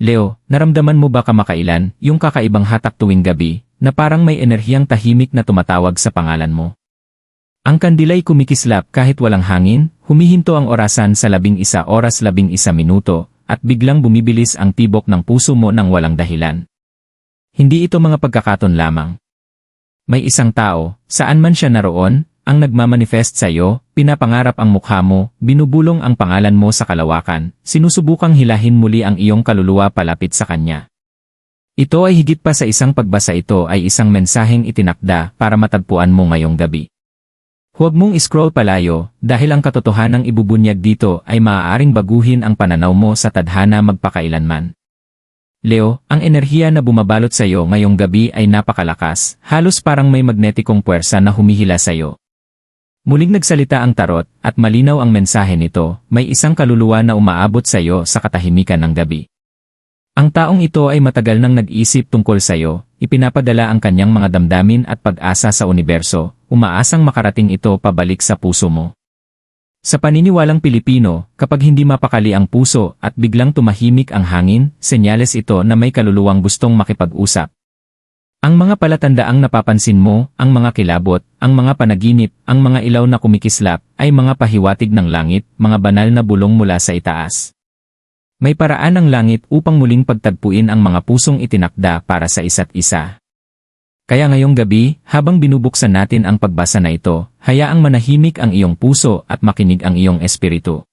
Leo, naramdaman mo ba kamakailan yung kakaibang hatak tuwing gabi na parang may enerhiyang tahimik na tumatawag sa pangalan mo? Ang kandila'y kumikislap kahit walang hangin, humihinto ang orasan sa labing isa oras labing isa minuto, at biglang bumibilis ang tibok ng puso mo ng walang dahilan. Hindi ito mga pagkakaton lamang. May isang tao, saan man siya naroon, ang nagmamanifest sa iyo, pinapangarap ang mukha mo, binubulong ang pangalan mo sa kalawakan, sinusubukang hilahin muli ang iyong kaluluwa palapit sa kanya. Ito ay higit pa sa isang pagbasa ito ay isang mensaheng itinakda para matagpuan mo ngayong gabi. Huwag mong scroll palayo dahil ang katotohanang ibubunyag dito ay maaaring baguhin ang pananaw mo sa tadhana magpakailanman. Leo, ang enerhiya na bumabalot sa iyo ngayong gabi ay napakalakas, halos parang may magnetikong puwersa na humihila sa iyo. Muling nagsalita ang tarot at malinaw ang mensahe nito, may isang kaluluwa na umaabot sa iyo sa katahimikan ng gabi. Ang taong ito ay matagal nang nag-isip tungkol sa iyo, ipinapadala ang kanyang mga damdamin at pag-asa sa universo, umaasang makarating ito pabalik sa puso mo. Sa paniniwalang Pilipino, kapag hindi mapakali ang puso at biglang tumahimik ang hangin, senyales ito na may kaluluwang gustong makipag-usap. Ang mga palatandaang napapansin mo, ang mga kilabot, ang mga panaginip, ang mga ilaw na kumikislap, ay mga pahiwatig ng langit, mga banal na bulong mula sa itaas. May paraan ng langit upang muling pagtagpuin ang mga pusong itinakda para sa isa't isa. Kaya ngayong gabi, habang binubuksan natin ang pagbasa na ito, hayaang manahimik ang iyong puso at makinig ang iyong espiritu.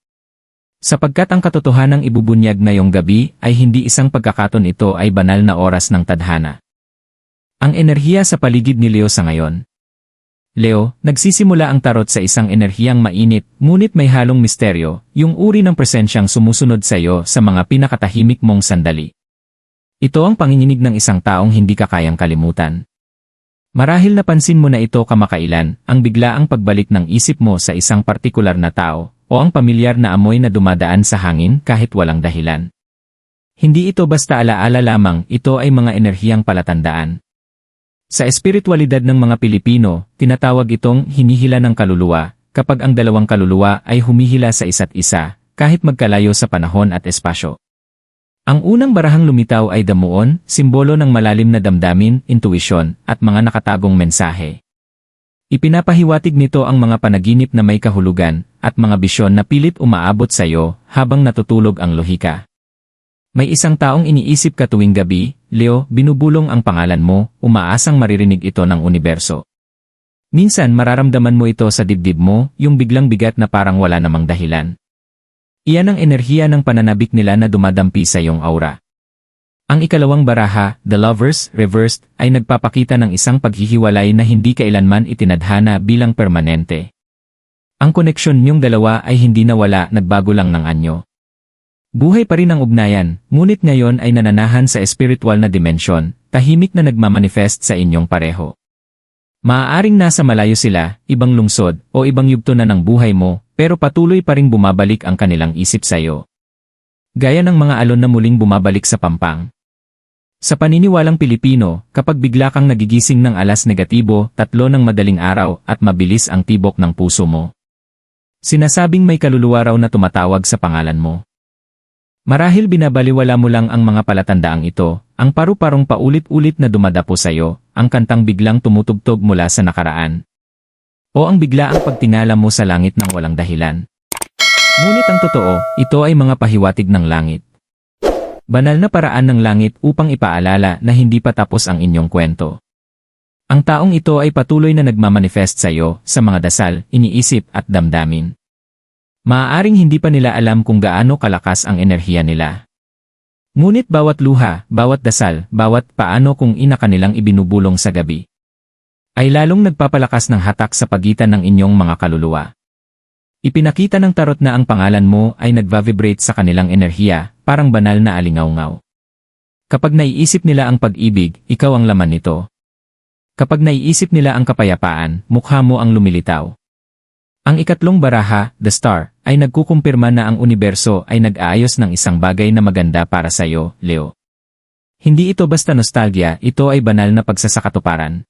Sapagkat ang katotohanang ibubunyag ngayong gabi ay hindi isang pagkakaton ito ay banal na oras ng tadhana. Ang enerhiya sa paligid ni Leo sa ngayon, Leo, nagsisimula ang tarot sa isang enerhiyang mainit, ngunit may halong misteryo, yung uri ng presensyang sumusunod sa iyo sa mga pinakatahimik mong sandali. Ito ang panginginig ng isang taong hindi ka kayang kalimutan. Marahil napansin mo na ito kamakailan, ang biglaang pagbalik ng isip mo sa isang partikular na tao, o ang pamilyar na amoy na dumadaan sa hangin kahit walang dahilan. Hindi ito basta alaala lamang, ito ay mga enerhiyang palatandaan. Sa espiritualidad ng mga Pilipino, tinatawag itong hinihila ng kaluluwa, kapag ang dalawang kaluluwa ay humihila sa isa't isa, kahit magkalayo sa panahon at espasyo. Ang unang barahang lumitaw ay damuon, simbolo ng malalim na damdamin, intuisyon, at mga nakatagong mensahe. Ipinapahiwatig nito ang mga panaginip na may kahulugan, at mga bisyon na pilit umaabot sa iyo habang natutulog ang lohika. May isang taong iniisip ka tuwing gabi, Leo, binubulong ang pangalan mo, umaasang maririnig ito ng universo. Minsan mararamdaman mo ito sa dibdib mo, yung biglang bigat na parang wala namang dahilan. Iyan ang enerhiya ng pananabik nila na dumadampi sa iyong aura. Ang ikalawang baraha, The Lovers, Reversed, ay nagpapakita ng isang paghihiwalay na hindi kailanman itinadhana bilang permanente. Ang koneksyon niyong dalawa ay hindi nawala, nagbago lang ng anyo. Buhay pa rin ang ugnayan, ngunit ngayon ay nananahan sa espiritual na dimensyon, tahimik na nagmamanifest sa inyong pareho. Maaaring nasa malayo sila, ibang lungsod, o ibang yugto na ng buhay mo, pero patuloy pa rin bumabalik ang kanilang isip sa iyo. Gaya ng mga alon na muling bumabalik sa pampang. Sa paniniwalang Pilipino, kapag bigla kang nagigising ng alas negatibo, tatlo ng madaling araw at mabilis ang tibok ng puso mo. Sinasabing may kaluluwa raw na tumatawag sa pangalan mo. Marahil binabaliwala mo lang ang mga palatandaang ito, ang paru-parong paulit-ulit na dumadapo sa iyo, ang kantang biglang tumutugtog mula sa nakaraan. O ang biglaang pagtingala mo sa langit ng walang dahilan. Ngunit ang totoo, ito ay mga pahiwatig ng langit. Banal na paraan ng langit upang ipaalala na hindi pa tapos ang inyong kwento. Ang taong ito ay patuloy na nagmamanifest sa iyo sa mga dasal, iniisip at damdamin. Maaaring hindi pa nila alam kung gaano kalakas ang enerhiya nila. Ngunit bawat luha, bawat dasal, bawat paano kung ina kanilang ibinubulong sa gabi, ay lalong nagpapalakas ng hatak sa pagitan ng inyong mga kaluluwa. Ipinakita ng tarot na ang pangalan mo ay nagva-vibrate sa kanilang enerhiya, parang banal na alingaw-ngaw. Kapag naiisip nila ang pag-ibig, ikaw ang laman nito. Kapag naiisip nila ang kapayapaan, mukha mo ang lumilitaw. Ang ikatlong baraha, The Star, ay nagkukumpirma na ang universo ay nag-aayos ng isang bagay na maganda para sa iyo, Leo. Hindi ito basta nostalgia, ito ay banal na pagsasakatuparan.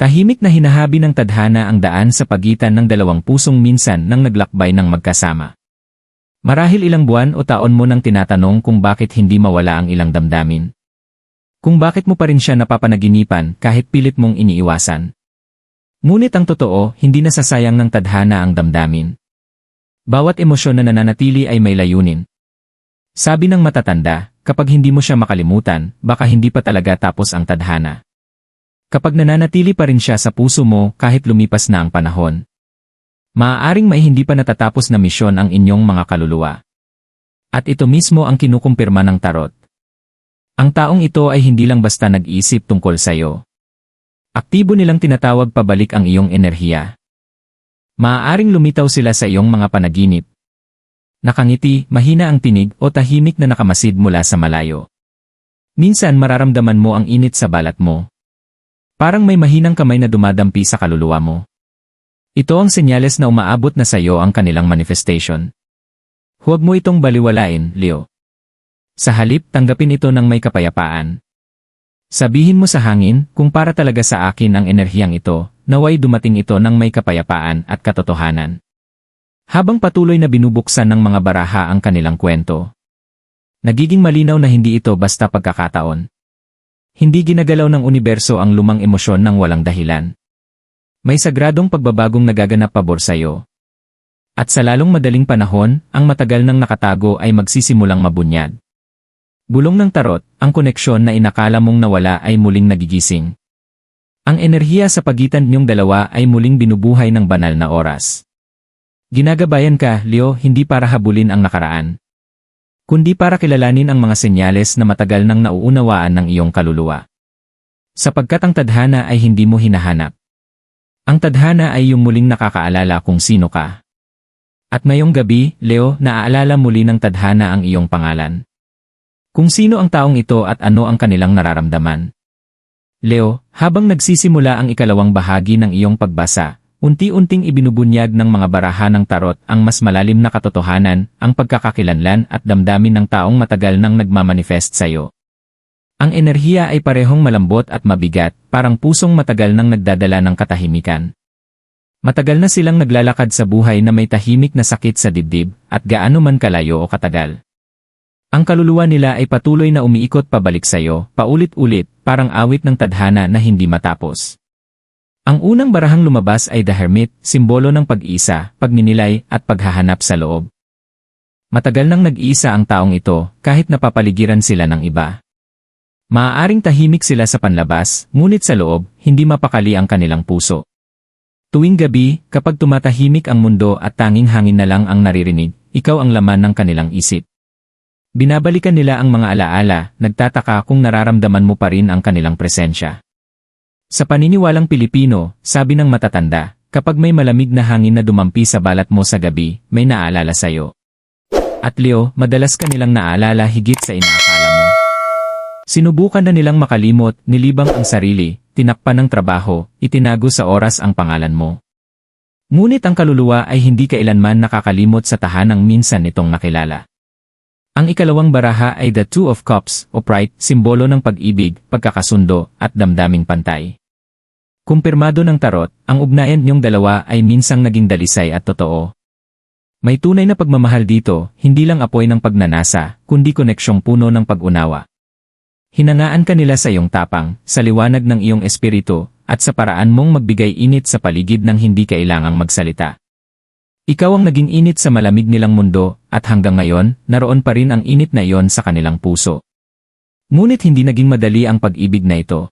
Tahimik na hinahabi ng tadhana ang daan sa pagitan ng dalawang pusong minsan nang naglakbay ng magkasama. Marahil ilang buwan o taon mo nang tinatanong kung bakit hindi mawala ang ilang damdamin. Kung bakit mo pa rin siya napapanaginipan kahit pilit mong iniiwasan. Ngunit ang totoo, hindi nasasayang ng tadhana ang damdamin. Bawat emosyon na nananatili ay may layunin. Sabi ng matatanda, kapag hindi mo siya makalimutan, baka hindi pa talaga tapos ang tadhana. Kapag nananatili pa rin siya sa puso mo kahit lumipas na ang panahon. Maaaring may hindi pa natatapos na misyon ang inyong mga kaluluwa. At ito mismo ang kinukumpirma ng tarot. Ang taong ito ay hindi lang basta nag-iisip tungkol sa iyo. Aktibo nilang tinatawag pabalik ang iyong enerhiya. Maaaring lumitaw sila sa iyong mga panaginip. Nakangiti, mahina ang tinig o tahimik na nakamasid mula sa malayo. Minsan mararamdaman mo ang init sa balat mo. Parang may mahinang kamay na dumadampi sa kaluluwa mo. Ito ang senyales na umaabot na sa iyo ang kanilang manifestation. Huwag mo itong baliwalain, Leo. Sa halip, tanggapin ito ng may kapayapaan. Sabihin mo sa hangin, kung para talaga sa akin ang enerhiyang ito, naway dumating ito ng may kapayapaan at katotohanan. Habang patuloy na binubuksan ng mga baraha ang kanilang kwento. Nagiging malinaw na hindi ito basta pagkakataon. Hindi ginagalaw ng universo ang lumang emosyon ng walang dahilan. May sagradong pagbabagong nagaganap pabor sa iyo. At sa lalong madaling panahon, ang matagal nang nakatago ay magsisimulang mabunyad. Bulong ng tarot, ang koneksyon na inakala mong nawala ay muling nagigising. Ang enerhiya sa pagitan niyong dalawa ay muling binubuhay ng banal na oras. Ginagabayan ka, Leo, hindi para habulin ang nakaraan. Kundi para kilalanin ang mga senyales na matagal nang nauunawaan ng iyong kaluluwa. Sapagkat ang tadhana ay hindi mo hinahanap. Ang tadhana ay yung muling nakakaalala kung sino ka. At ngayong gabi, Leo, naaalala muli ng tadhana ang iyong pangalan. Kung sino ang taong ito at ano ang kanilang nararamdaman. Leo, habang nagsisimula ang ikalawang bahagi ng iyong pagbasa, unti-unting ibinubunyag ng mga baraha ng tarot ang mas malalim na katotohanan, ang pagkakakilanlan at damdamin ng taong matagal nang nagmamanifest sa iyo. Ang enerhiya ay parehong malambot at mabigat, parang pusong matagal nang nagdadala ng katahimikan. Matagal na silang naglalakad sa buhay na may tahimik na sakit sa dibdib, at gaano man kalayo o katagal. Ang kaluluwa nila ay patuloy na umiikot pabalik sa iyo, paulit-ulit, parang awit ng tadhana na hindi matapos. Ang unang barahang lumabas ay The Hermit, simbolo ng pag-isa, pagninilay, at paghahanap sa loob. Matagal nang nag-iisa ang taong ito, kahit napapaligiran sila ng iba. Maaaring tahimik sila sa panlabas, ngunit sa loob, hindi mapakali ang kanilang puso. Tuwing gabi, kapag tumatahimik ang mundo at tanging hangin na lang ang naririnig, ikaw ang laman ng kanilang isip. Binabalikan nila ang mga alaala, nagtataka kung nararamdaman mo pa rin ang kanilang presensya. Sa paniniwalang Pilipino, sabi ng matatanda, kapag may malamig na hangin na dumampi sa balat mo sa gabi, may naaalala sa'yo. At Leo, madalas ka nilang naaalala higit sa inaakala mo. Sinubukan na nilang makalimot, nilibang ang sarili, tinakpan ng trabaho, itinago sa oras ang pangalan mo. Ngunit ang kaluluwa ay hindi kailanman nakakalimot sa tahanang minsan nitong nakilala. Ang ikalawang baraha ay The Two of Cups o Pride, simbolo ng pag-ibig, pagkakasundo, at damdaming pantay. Kumpirmado ng tarot, ang ugnayan niyong dalawa ay minsang naging dalisay at totoo. May tunay na pagmamahal dito, hindi lang apoy ng pagnanasa, kundi koneksyong puno ng pag-unawa. Hinangaan ka nila sa iyong tapang, sa liwanag ng iyong espiritu, at sa paraan mong magbigay init sa paligid ng hindi kailangang magsalita. Ikaw ang naging init sa malamig nilang mundo, at hanggang ngayon, naroon pa rin ang init na iyon sa kanilang puso. Ngunit hindi naging madali ang pag-ibig na ito.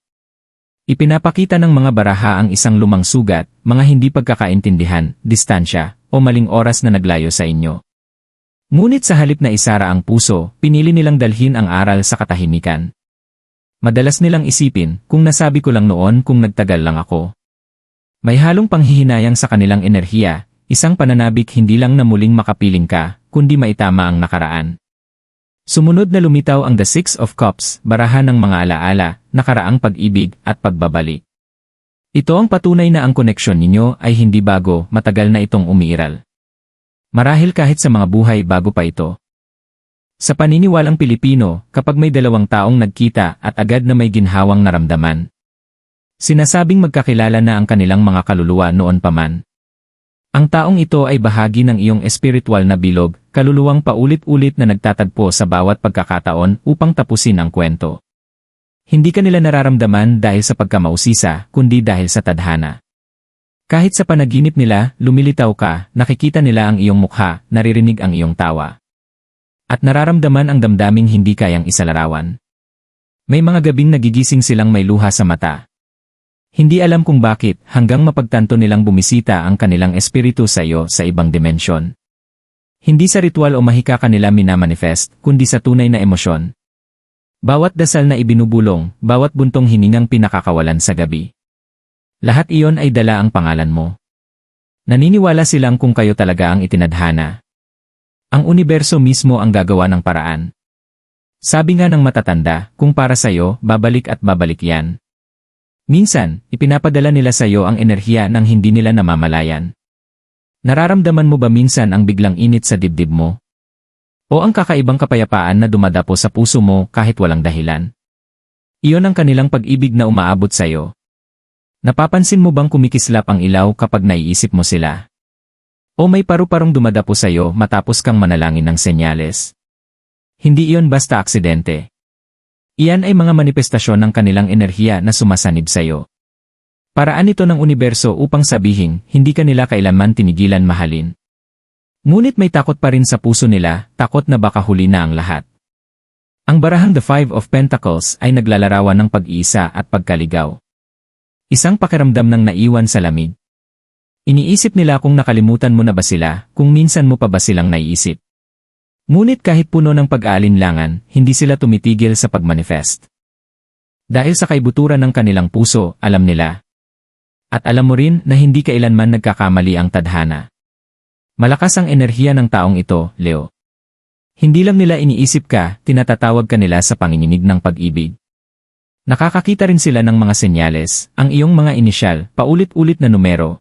Ipinapakita ng mga baraha ang isang lumang sugat, mga hindi pagkakaintindihan, distansya, o maling oras na naglayo sa inyo. Ngunit sa halip na isara ang puso, pinili nilang dalhin ang aral sa katahimikan. Madalas nilang isipin, kung nasabi ko lang noon kung nagtagal lang ako. May halong panghihinayang sa kanilang enerhiya, Isang pananabik hindi lang na muling makapiling ka, kundi maitama ang nakaraan. Sumunod na lumitaw ang The Six of Cups, barahan ng mga alaala, nakaraang pag-ibig at pagbabalik. Ito ang patunay na ang koneksyon ninyo ay hindi bago, matagal na itong umiiral. Marahil kahit sa mga buhay bago pa ito. Sa paniniwalang Pilipino, kapag may dalawang taong nagkita at agad na may ginhawang naramdaman, sinasabing magkakilala na ang kanilang mga kaluluwa noon pa man. Ang taong ito ay bahagi ng iyong espiritual na bilog, kaluluwang paulit-ulit na nagtatagpo sa bawat pagkakataon upang tapusin ang kwento. Hindi ka nila nararamdaman dahil sa pagkamausisa, kundi dahil sa tadhana. Kahit sa panaginip nila, lumilitaw ka, nakikita nila ang iyong mukha, naririnig ang iyong tawa. At nararamdaman ang damdaming hindi kayang isalarawan. May mga gabing nagigising silang may luha sa mata. Hindi alam kung bakit hanggang mapagtanto nilang bumisita ang kanilang espiritu sa iyo sa ibang dimensyon. Hindi sa ritual o mahika kanila minamanifest, kundi sa tunay na emosyon. Bawat dasal na ibinubulong, bawat buntong hiningang pinakakawalan sa gabi. Lahat iyon ay dala ang pangalan mo. Naniniwala silang kung kayo talaga ang itinadhana. Ang universo mismo ang gagawa ng paraan. Sabi nga ng matatanda, kung para sa'yo, babalik at babalik yan. Minsan, ipinapadala nila sa'yo ang enerhiya ng hindi nila namamalayan. Nararamdaman mo ba minsan ang biglang init sa dibdib mo? O ang kakaibang kapayapaan na dumadapo sa puso mo kahit walang dahilan? Iyon ang kanilang pag-ibig na umaabot sa'yo. Napapansin mo bang kumikislap ang ilaw kapag naiisip mo sila? O may paru-parong dumadapo sa'yo matapos kang manalangin ng senyales? Hindi iyon basta aksidente. Iyan ay mga manifestasyon ng kanilang enerhiya na sumasanib sa iyo. Paraan ito ng universo upang sabihin, hindi ka nila kailanman tinigilan mahalin. Ngunit may takot pa rin sa puso nila, takot na baka huli na ang lahat. Ang barahang The Five of Pentacles ay naglalarawan ng pag-iisa at pagkaligaw. Isang pakiramdam ng naiwan sa lamig. Iniisip nila kung nakalimutan mo na ba sila, kung minsan mo pa ba silang naiisip. Ngunit kahit puno ng pag-aalinlangan, hindi sila tumitigil sa pagmanifest. Dahil sa kaibuturan ng kanilang puso, alam nila. At alam mo rin na hindi kailanman nagkakamali ang tadhana. Malakas ang enerhiya ng taong ito, Leo. Hindi lang nila iniisip ka, tinatatawag ka nila sa panginginig ng pag-ibig. Nakakakita rin sila ng mga senyales, ang iyong mga inisyal, paulit-ulit na numero,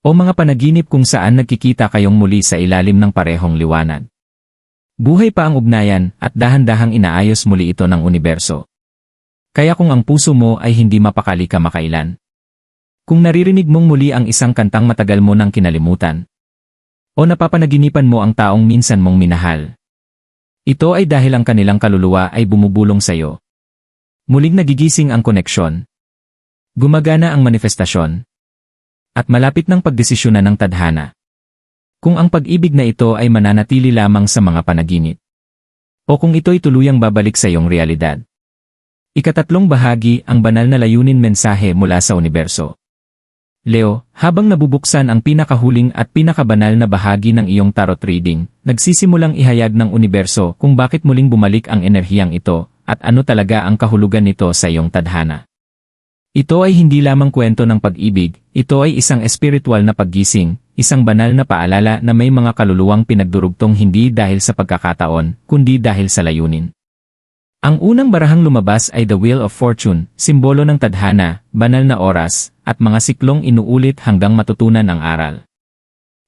o mga panaginip kung saan nagkikita kayong muli sa ilalim ng parehong liwanag. Buhay pa ang ugnayan at dahan-dahang inaayos muli ito ng universo. Kaya kung ang puso mo ay hindi mapakali ka makailan. Kung naririnig mong muli ang isang kantang matagal mo nang kinalimutan. O napapanaginipan mo ang taong minsan mong minahal. Ito ay dahil ang kanilang kaluluwa ay bumubulong sa iyo. Muling nagigising ang koneksyon. Gumagana ang manifestasyon. At malapit ng pagdesisyonan ng tadhana. Kung ang pag-ibig na ito ay mananatili lamang sa mga panaginip. O kung ito'y tuluyang babalik sa iyong realidad. Ikatatlong bahagi ang banal na layunin mensahe mula sa universo. Leo, habang nabubuksan ang pinakahuling at pinakabanal na bahagi ng iyong tarot reading, nagsisimulang ihayag ng universo kung bakit muling bumalik ang enerhiyang ito at ano talaga ang kahulugan nito sa iyong tadhana. Ito ay hindi lamang kwento ng pag-ibig, ito ay isang espiritual na paggising, isang banal na paalala na may mga kaluluwang pinagdurugtong hindi dahil sa pagkakataon, kundi dahil sa layunin. Ang unang barahang lumabas ay The Wheel of Fortune, simbolo ng tadhana, banal na oras, at mga siklong inuulit hanggang matutunan ang aral.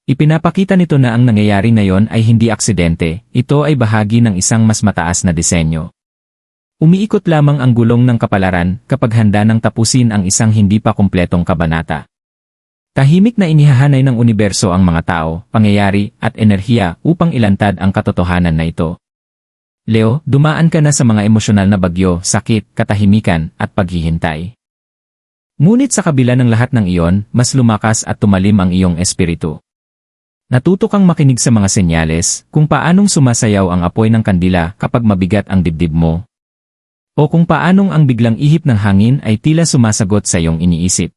Ipinapakita nito na ang nangyayari ngayon ay hindi aksidente, ito ay bahagi ng isang mas mataas na disenyo. Umiikot lamang ang gulong ng kapalaran kapag handa nang tapusin ang isang hindi pa kumpletong kabanata. Tahimik na inihahanay ng universo ang mga tao, pangyayari, at enerhiya upang ilantad ang katotohanan na ito. Leo, dumaan ka na sa mga emosyonal na bagyo, sakit, katahimikan, at paghihintay. Ngunit sa kabila ng lahat ng iyon, mas lumakas at tumalim ang iyong espiritu. Natuto kang makinig sa mga senyales, kung paanong sumasayaw ang apoy ng kandila kapag mabigat ang dibdib mo. O kung paanong ang biglang ihip ng hangin ay tila sumasagot sa iyong iniisip.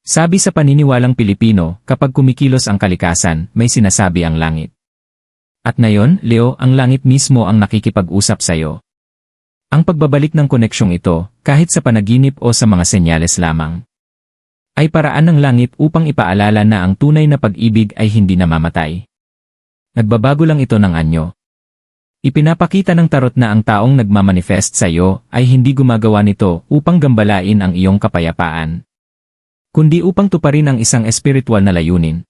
Sabi sa paniniwalang Pilipino, kapag kumikilos ang kalikasan, may sinasabi ang langit. At ngayon, Leo, ang langit mismo ang nakikipag-usap sa iyo. Ang pagbabalik ng koneksyong ito, kahit sa panaginip o sa mga senyales lamang, ay paraan ng langit upang ipaalala na ang tunay na pag-ibig ay hindi namamatay. Nagbabago lang ito ng anyo. Ipinapakita ng tarot na ang taong nagmamanifest sa iyo ay hindi gumagawa nito upang gambalain ang iyong kapayapaan kundi upang tuparin ang isang espiritual na layunin.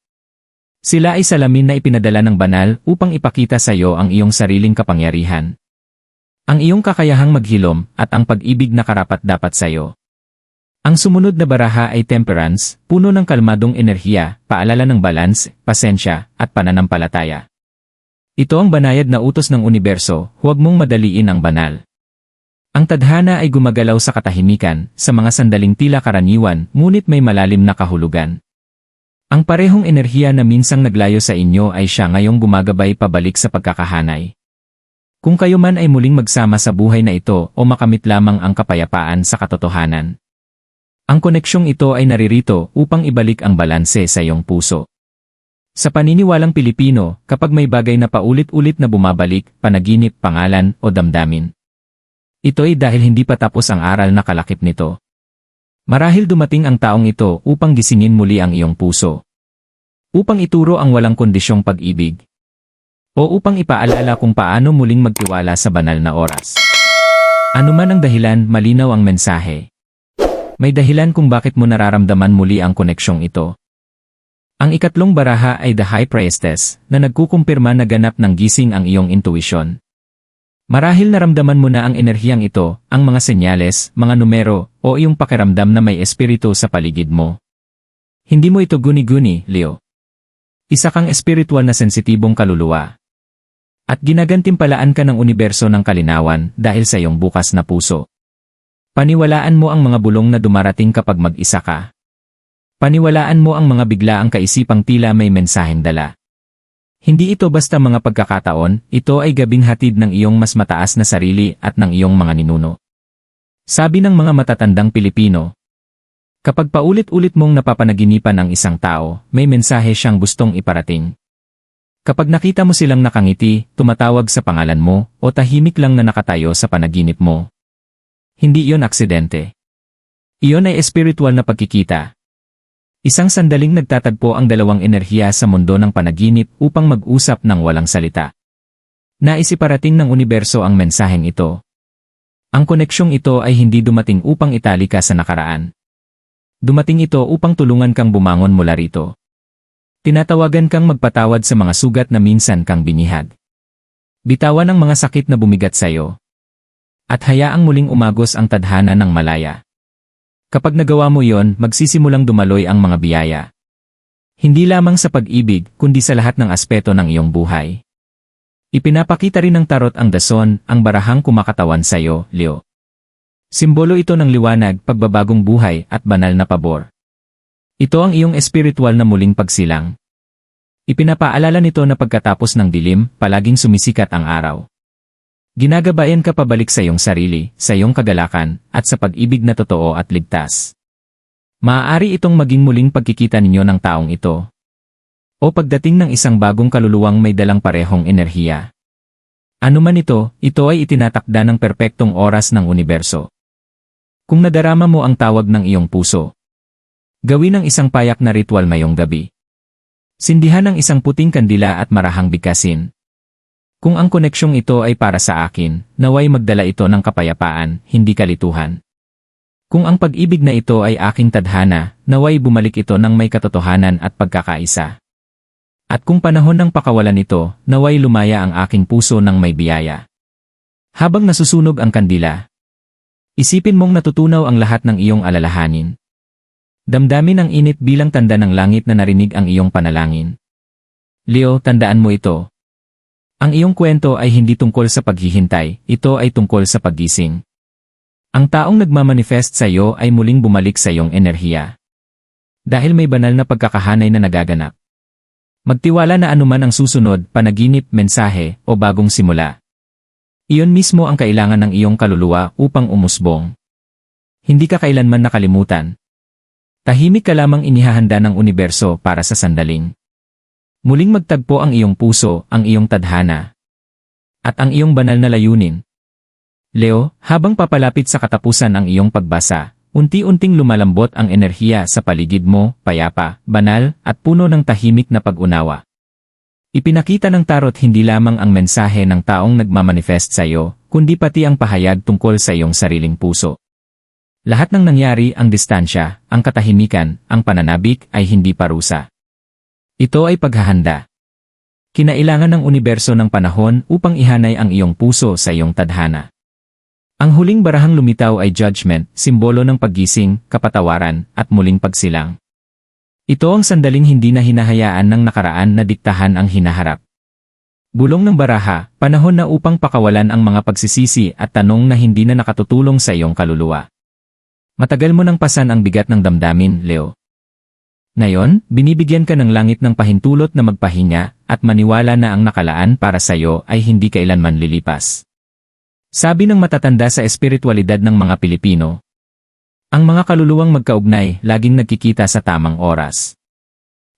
Sila ay salamin na ipinadala ng banal upang ipakita sa iyo ang iyong sariling kapangyarihan. Ang iyong kakayahang maghilom at ang pag-ibig na karapat-dapat sa iyo. Ang sumunod na baraha ay temperance, puno ng kalmadong enerhiya, paalala ng balance, pasensya, at pananampalataya. Ito ang banayad na utos ng universo, huwag mong madaliin ang banal. Ang tadhana ay gumagalaw sa katahimikan, sa mga sandaling tila karaniwan, ngunit may malalim na kahulugan. Ang parehong enerhiya na minsang naglayo sa inyo ay siya ngayong gumagabay pabalik sa pagkakahanay. Kung kayo man ay muling magsama sa buhay na ito o makamit lamang ang kapayapaan sa katotohanan. Ang koneksyong ito ay naririto upang ibalik ang balanse sa iyong puso. Sa paniniwalang Pilipino, kapag may bagay na paulit-ulit na bumabalik, panaginip, pangalan, o damdamin. Ito ay dahil hindi pa tapos ang aral na kalakip nito. Marahil dumating ang taong ito upang gisingin muli ang iyong puso. Upang ituro ang walang kondisyong pag-ibig. O upang ipaalala kung paano muling magtiwala sa banal na oras. Ano man ang dahilan, malinaw ang mensahe. May dahilan kung bakit mo nararamdaman muli ang koneksyong ito. Ang ikatlong baraha ay The High Priestess, na nagkukumpirma na ganap ng gising ang iyong intuition. Marahil naramdaman mo na ang enerhiyang ito, ang mga senyales, mga numero, o iyong pakiramdam na may espiritu sa paligid mo. Hindi mo ito guni-guni, Leo. Isa kang espiritual na sensitibong kaluluwa. At ginagantimpalaan ka ng universo ng kalinawan dahil sa iyong bukas na puso. Paniwalaan mo ang mga bulong na dumarating kapag mag-isa ka. Paniwalaan mo ang mga biglaang kaisipang tila may mensaheng dala. Hindi ito basta mga pagkakataon, ito ay gabing hatid ng iyong mas mataas na sarili at ng iyong mga ninuno. Sabi ng mga matatandang Pilipino, Kapag paulit-ulit mong napapanaginipan ang isang tao, may mensahe siyang gustong iparating. Kapag nakita mo silang nakangiti, tumatawag sa pangalan mo, o tahimik lang na nakatayo sa panaginip mo. Hindi iyon aksidente. Iyon ay espiritual na pagkikita, Isang sandaling nagtatagpo ang dalawang enerhiya sa mundo ng panaginip upang mag-usap ng walang salita. Naisiparating ng universo ang mensaheng ito. Ang koneksyong ito ay hindi dumating upang itali ka sa nakaraan. Dumating ito upang tulungan kang bumangon mula rito. Tinatawagan kang magpatawad sa mga sugat na minsan kang binihag. Bitawan ang mga sakit na bumigat sa iyo. At hayaang muling umagos ang tadhana ng malaya. Kapag nagawa mo yon, magsisimulang dumaloy ang mga biyaya. Hindi lamang sa pag-ibig, kundi sa lahat ng aspeto ng iyong buhay. Ipinapakita rin ng tarot ang dason, ang barahang kumakatawan sa iyo, Leo. Simbolo ito ng liwanag, pagbabagong buhay, at banal na pabor. Ito ang iyong espiritual na muling pagsilang. Ipinapaalala nito na pagkatapos ng dilim, palaging sumisikat ang araw. Ginagabayan ka pabalik sa iyong sarili, sa iyong kagalakan, at sa pag-ibig na totoo at ligtas. Maaari itong maging muling pagkikita ninyo ng taong ito. O pagdating ng isang bagong kaluluwang may dalang parehong enerhiya. Ano man ito, ito ay itinatakda ng perpektong oras ng universo. Kung nadarama mo ang tawag ng iyong puso, gawin ang isang payak na ritual mayong gabi. Sindihan ang isang puting kandila at marahang bigkasin. Kung ang koneksyong ito ay para sa akin, naway magdala ito ng kapayapaan, hindi kalituhan. Kung ang pag-ibig na ito ay aking tadhana, naway bumalik ito ng may katotohanan at pagkakaisa. At kung panahon ng pakawalan nito, naway lumaya ang aking puso ng may biyaya. Habang nasusunog ang kandila, isipin mong natutunaw ang lahat ng iyong alalahanin. Damdamin ang init bilang tanda ng langit na narinig ang iyong panalangin. Leo, tandaan mo ito, ang iyong kwento ay hindi tungkol sa paghihintay, ito ay tungkol sa paggising. Ang taong nagmamanifest sa iyo ay muling bumalik sa iyong enerhiya. Dahil may banal na pagkakahanay na nagaganap. Magtiwala na anuman ang susunod, panaginip, mensahe, o bagong simula. Iyon mismo ang kailangan ng iyong kaluluwa upang umusbong. Hindi ka kailanman nakalimutan. Tahimik ka lamang inihahanda ng universo para sa sandaling. Muling magtagpo ang iyong puso, ang iyong tadhana, at ang iyong banal na layunin. Leo, habang papalapit sa katapusan ang iyong pagbasa, unti-unting lumalambot ang enerhiya sa paligid mo, payapa, banal, at puno ng tahimik na pag-unawa. Ipinakita ng tarot hindi lamang ang mensahe ng taong nagmamanifest sa iyo, kundi pati ang pahayag tungkol sa iyong sariling puso. Lahat ng nangyari ang distansya, ang katahimikan, ang pananabik ay hindi parusa. Ito ay paghahanda. Kinailangan ng universo ng panahon upang ihanay ang iyong puso sa iyong tadhana. Ang huling barahang lumitaw ay judgment, simbolo ng paggising, kapatawaran, at muling pagsilang. Ito ang sandaling hindi na hinahayaan ng nakaraan na diktahan ang hinaharap. Bulong ng baraha, panahon na upang pakawalan ang mga pagsisisi at tanong na hindi na nakatutulong sa iyong kaluluwa. Matagal mo nang pasan ang bigat ng damdamin, Leo. Ngayon, binibigyan ka ng langit ng pahintulot na magpahinga at maniwala na ang nakalaan para sa iyo ay hindi kailanman lilipas. Sabi ng matatanda sa espiritualidad ng mga Pilipino, ang mga kaluluwang magkaugnay laging nagkikita sa tamang oras.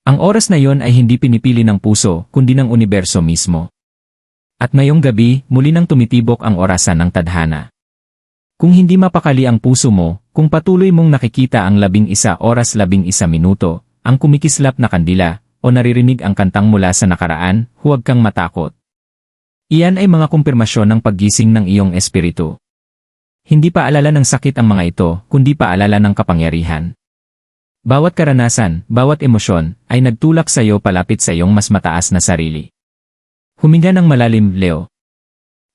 Ang oras na yon ay hindi pinipili ng puso kundi ng universo mismo. At ngayong gabi, muli nang tumitibok ang orasan ng tadhana. Kung hindi mapakali ang puso mo, kung patuloy mong nakikita ang labing isa oras labing isa minuto, ang kumikislap na kandila, o naririnig ang kantang mula sa nakaraan, huwag kang matakot. Iyan ay mga kumpirmasyon ng paggising ng iyong espiritu. Hindi pa alala ng sakit ang mga ito, kundi pa alala ng kapangyarihan. Bawat karanasan, bawat emosyon, ay nagtulak sa iyo palapit sa iyong mas mataas na sarili. Huminga ng malalim, Leo.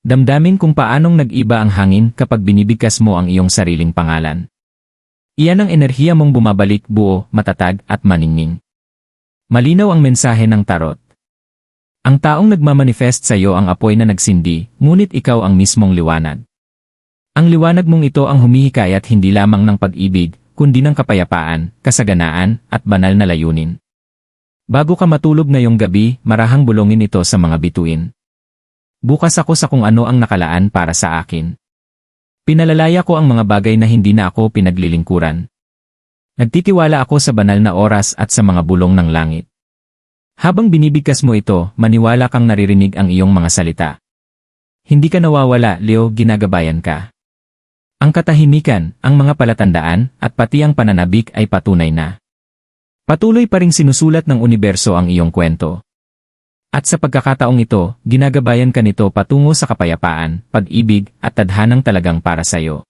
Damdamin kung paanong nag-iba ang hangin kapag binibigkas mo ang iyong sariling pangalan. Iyan ang enerhiya mong bumabalik buo, matatag, at maningning. Malinaw ang mensahe ng tarot. Ang taong nagmamanifest sa iyo ang apoy na nagsindi, ngunit ikaw ang mismong liwanag. Ang liwanag mong ito ang humihikayat hindi lamang ng pag-ibig, kundi ng kapayapaan, kasaganaan, at banal na layunin. Bago ka matulog ngayong gabi, marahang bulongin ito sa mga bituin. Bukas ako sa kung ano ang nakalaan para sa akin. Pinalalaya ko ang mga bagay na hindi na ako pinaglilingkuran. Nagtitiwala ako sa banal na oras at sa mga bulong ng langit. Habang binibigkas mo ito, maniwala kang naririnig ang iyong mga salita. Hindi ka nawawala, Leo, ginagabayan ka. Ang katahimikan, ang mga palatandaan, at pati ang pananabik ay patunay na. Patuloy pa ring sinusulat ng universo ang iyong kwento. At sa pagkakataong ito, ginagabayan ka nito patungo sa kapayapaan, pag-ibig, at tadhanang talagang para sa iyo.